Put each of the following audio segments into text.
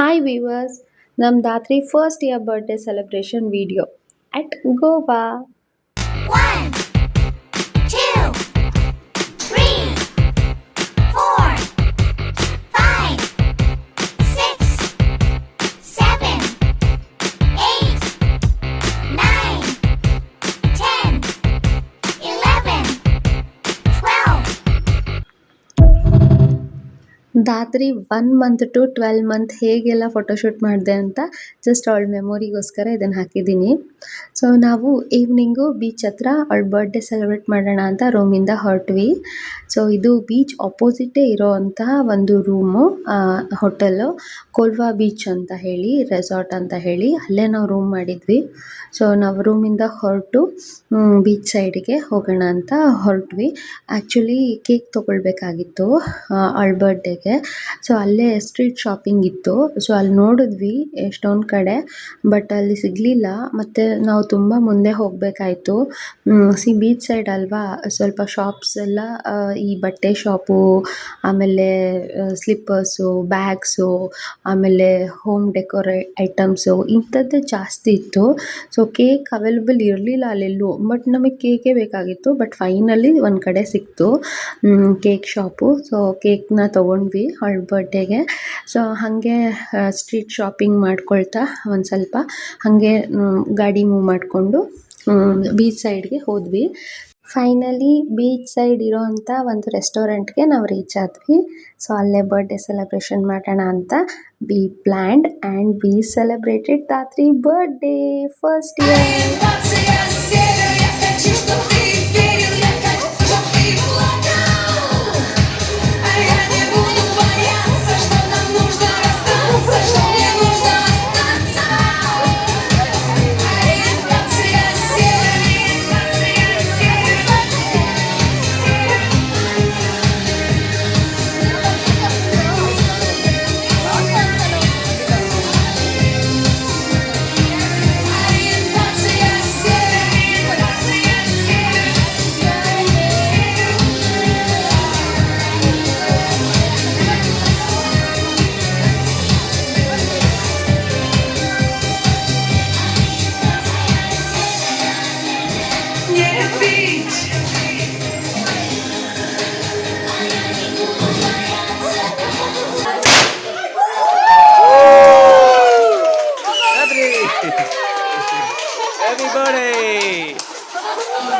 Hi viewers ನಮ್ಮ Dhatri first year birthday celebration video at Dhatri one month to twelve month ಹೇಗೆಲ್ಲ photoshoot ಮಾಡಿದೆ ಅಂತ just ಅವಳ ಮೆಮೊರಿಗೋಸ್ಕರ ಇದನ್ನು ಹಾಕಿದ್ದೀನಿ. ಸೊ ನಾವು ಈವ್ನಿಂಗು ಬೀಚ್ ಹತ್ರ ಅವಳ ಬರ್ಡೇ ಸೆಲೆಬ್ರೇಟ್ ಮಾಡೋಣ ಅಂತ ರೂಮಿಂದ ಹೊರಟ್ವಿ. ಸೊ ಇದು ಬೀಚ್ ಅಪೋಸಿಟೇ ಇರೋ ಅಂತಹ ಒಂದು ರೂಮು ಹೋಟೆಲ್ಲು ಕೋಲ್ವಾ ಬೀಚ್ ಅಂತ ಹೇಳಿ ರೆಸಾರ್ಟ್ ಅಂತ ಹೇಳಿ ಅಲ್ಲೇ ನಾವು ರೂಮ್ ಮಾಡಿದ್ವಿ. ಸೊ ನಾವು ರೂಮಿಂದ ಹೊರಟು ಬೀಚ್ ಸೈಡ್ಗೆ ಹೋಗೋಣ ಅಂತ ಹೊರಟ್ವಿ. ಆ್ಯಕ್ಚುಲಿ ಕೇಕ್ ತೊಗೊಳ್ಬೇಕಾಗಿತ್ತು ಅವಳ ಬರ್ಡೇಗೆ ಸೊ ಅಲ್ಲೇ ಸ್ಟ್ರೀಟ್ ಶಾಪಿಂಗ್ ಇತ್ತು. ಸೊ ಅಲ್ಲಿ ನೋಡಿದ್ವಿ ಎಷ್ಟೊಂದು ಕಡೆ ಬಟ್ ಅಲ್ಲಿ ಸಿಗಲಿಲ್ಲ. ಮತ್ತು ನಾವು ತುಂಬ ಮುಂದೆ ಹೋಗಬೇಕಾಯ್ತು. ಸಿ ಬೀಚ್ ಸೈಡ್ ಅಲ್ವಾ, ಸ್ವಲ್ಪ ಶಾಪ್ಸ್ ಎಲ್ಲ ಈ ಬಟ್ಟೆ ಶಾಪು ಆಮೇಲೆ ಸ್ಲಿಪ್ಪರ್ಸು ಬ್ಯಾಗ್ಸು ಆಮೇಲೆ ಹೋಮ್ ಡೆಕೋರೇ ಐಟಮ್ಸು ಇಂಥದ್ದೇ ಜಾಸ್ತಿ ಇತ್ತು. ಸೊ ಕೇಕ್ ಅವೈಲಬಲ್ ಇರಲಿಲ್ಲ ಅಲ್ಲೆಲ್ಲೂ ಬಟ್ ನಮಗೆ ಕೇಕೇ ಬೇಕಾಗಿತ್ತು ಬಟ್ ಫೈನಲಿ ಒಂದು ಕಡೆ ಸಿಕ್ತು. ಕೇಕ್ ಶಾಪು ಸೊ ಕೇಕ್ನ ತೊಗೊಂಡ್ವಿ. ಅವಳ ಬರ್ಡೇಗೆ ಸೊ ಹಾಗೆ ಸ್ಟ್ರೀಟ್ ಶಾಪಿಂಗ್ ಮಾಡ್ಕೊಳ್ತಾ ಒಂದು ಸ್ವಲ್ಪ. ಹಾಗೆ ಗಾಡಿ ಮೂವ್ ಮಾಡಿಕೊಂಡು ಬೀಚ್ ಸೈಡ್ಗೆ ಹೋದ್ವಿ. ಫೈನಲಿ ಬೀಚ್ ಸೈಡ್ ಇರೋವಂಥ ಒಂದು ರೆಸ್ಟೋರೆಂಟ್ಗೆ ನಾವು ರೀಚ್ ಆದ್ವಿ. ಸೊ ಅಲ್ಲೇ ಬರ್ಡೇ ಸೆಲೆಬ್ರೇಷನ್ ಮಾಡೋಣ ಅಂತ we planned and we celebrated Dhatri birthday first year Napoli!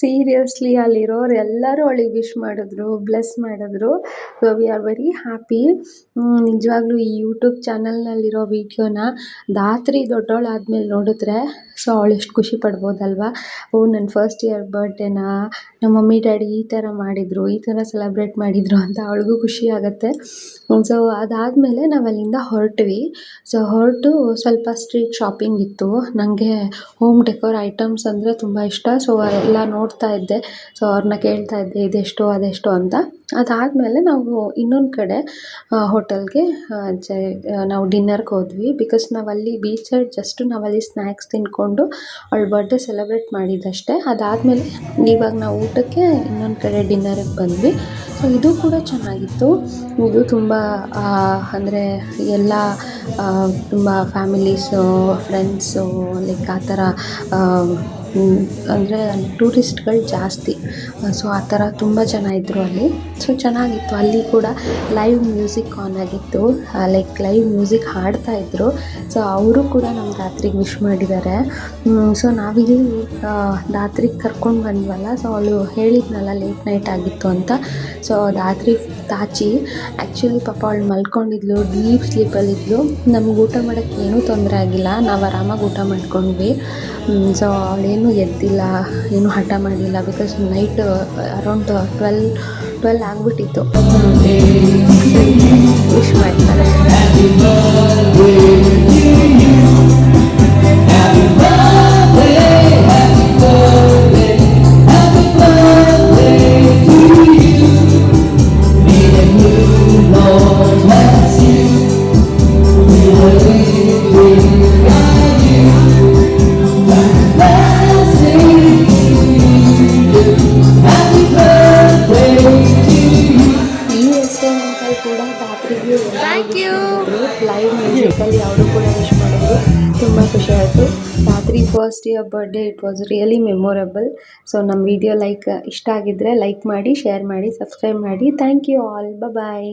Seriously ಅಲ್ಲಿರೋರು ಎಲ್ಲರೂ ಅವಳಿಗೆ ವಿಶ್ ಮಾಡಿದ್ರು ಬ್ಲೆಸ್ ಮಾಡಿದ್ರು. So we are very happy ನಿಜವಾಗ್ಲೂ ಈ ಯೂಟ್ಯೂಬ್ ಚಾನಲ್ನಲ್ಲಿರೋ ವೀಡಿಯೋನ ದಾತ್ರಿ ದೊಡ್ಡವಳಾದ್ಮೇಲೆ ನೋಡಿದ್ರೆ ಸೊ, ಅವಳು ಎಷ್ಟು ಖುಷಿ ಪಡ್ಬೋದಲ್ವಾ? ಓ ನನ್ನ ಫಸ್ಟ್ ಇಯರ್ ಬರ್ಡೇನ ನಮ್ಮ ಮಮ್ಮಿ, ಡ್ಯಾಡಿ ಈ ಥರ ಮಾಡಿದರು, ಈ ಥರ ಸೆಲೆಬ್ರೇಟ್ ಮಾಡಿದರು ಅಂತ ಅವಳಿಗೂ ಖುಷಿ ಆಗುತ್ತೆ. ಸೊ ಅದಾದಮೇಲೆ ನಾವು ಅಲ್ಲಿಂದ ಹೊರಟ್ವಿ. ಸೊ ಹೊರಟು ಸ್ವಲ್ಪ ಸ್ಟ್ರೀಟ್ ಶಾಪಿಂಗ್ ಇತ್ತು. ನನಗೆ ಹೋಮ್ ಡೆಕೋರ್ ಐಟಮ್ಸ್ ಅಂದರೆ ತುಂಬ ಇಷ್ಟ. ಸೊ ಎಲ್ಲ ನೋಡ್ತಾ ಇದ್ದೆ. ಸೊ ಅವ್ರನ್ನ ಕೇಳ್ತಾ ಇದ್ದೆ, ಇದೆಷ್ಟು, ಅದೆಷ್ಟು ಅಂತ. ಅದಾದಮೇಲೆ ನಾವು ಇನ್ನೊಂದು ಕಡೆ ಹೋಟೆಲ್ಗೆ ಜೈ ನಾವು ಡಿನ್ನರ್ಗೆ ಹೋದ್ವಿ. ಬಿಕಾಸ್ ನಾವಲ್ಲಿ ಬೀಚ್ ಜಸ್ಟ್ ನಾವಲ್ಲಿ ಸ್ನ್ಯಾಕ್ಸ್ ತಿಂದ್ಕೊಂಡು ಅವಳ ಬರ್ಡೇ ಸೆಲೆಬ್ರೇಟ್ ಮಾಡಿದ್ದಷ್ಟೇ ಅದಾದಮೇಲೆ ಇವಾಗ ನಾವು ಊಟಕ್ಕೆ ಇನ್ನೊಂದು ಕಡೆ ಡಿನ್ನರಿಗೆ ಬಂದ್ವಿ. ಸೊ ಇದು ಕೂಡ ಚೆನ್ನಾಗಿತ್ತು. ಇದು ತುಂಬ ಅಂದರೆ ಎಲ್ಲ ತುಂಬ ಫ್ಯಾಮಿಲೀಸು ಫ್ರೆಂಡ್ಸು ಲೈಕ್ ಆ ಥರ ಅಂದರೆ ಟೂರಿಸ್ಟ್ಗಳು ಜಾಸ್ತಿ. ಸೊ, ಆ ಥರ ತುಂಬ ಜನ ಇದ್ದರು ಅಲ್ಲಿ. ಸೊ, ಚೆನ್ನಾಗಿತ್ತು. ಅಲ್ಲಿ ಕೂಡ ಲೈವ್ ಮ್ಯೂಸಿಕ್ ಆನ್ ಆಗಿತ್ತು. ಲೈಕ್ ಲೈವ್ ಮ್ಯೂಸಿಕ್ ಹಾಡ್ತಾ ಇದ್ದರು ಸೊ ಅವರು ಕೂಡ ನಮ್ಮ ರಾತ್ರಿಗೆ ವಿಶ್ ಮಾಡಿದ್ದಾರೆ. ಸೊ ನಾವಿಲ್ಲಿ ರಾತ್ರಿಗೆ ಕರ್ಕೊಂಡು ಬಂದ್ವಲ್ಲ ಸೊ ಅವಳು ಹೇಳಿದ್ನಲ್ಲ ಲೇಟ್ ನೈಟ್ ಆಗಿತ್ತು ಅಂತ. ಸೊ ರಾತ್ರಿ ತಾಚಿ ಆ್ಯಕ್ಚುಲಿ ಪಾಪ ಅವಳು ಮಲ್ಕೊಂಡಿದ್ಲು ಡೀಪ್ ಸ್ಲೀಪಲ್ಲಿದ್ಲು ನಮ್ಗೆ ಊಟ ಮಾಡೋಕ್ಕೆ ಏನೂ ತೊಂದರೆ ಆಗಿಲ್ಲ. ನಾವು ಆರಾಮಾಗಿ ಊಟ ಮಾಡ್ಕೊಂಡ್ವಿ. ಸೊ ಅವಳೇನು ಎದ್ದಿಲ್ಲ ಏನು ಹಠ ಮಾಡಿಲ್ಲ because night around twelve twelve ಆಗಿಬಿಟ್ಟಿತ್ತು. ವಿಶ್ ಮಾಡ್ತಾರೆ. ರಾತ್ರಿ first year birthday it was really memorable so ನಮ್ಮ ವಿಡಿಯೋ ಲೈಕ್ ಇಷ್ಟ ಆಗಿದ್ದರೆ ಲೈಕ್ ಮಾಡಿ ಶೇರ್ ಮಾಡಿ ಸಬ್ಸ್ಕ್ರೈಬ್ ಮಾಡಿ. Thank you all bye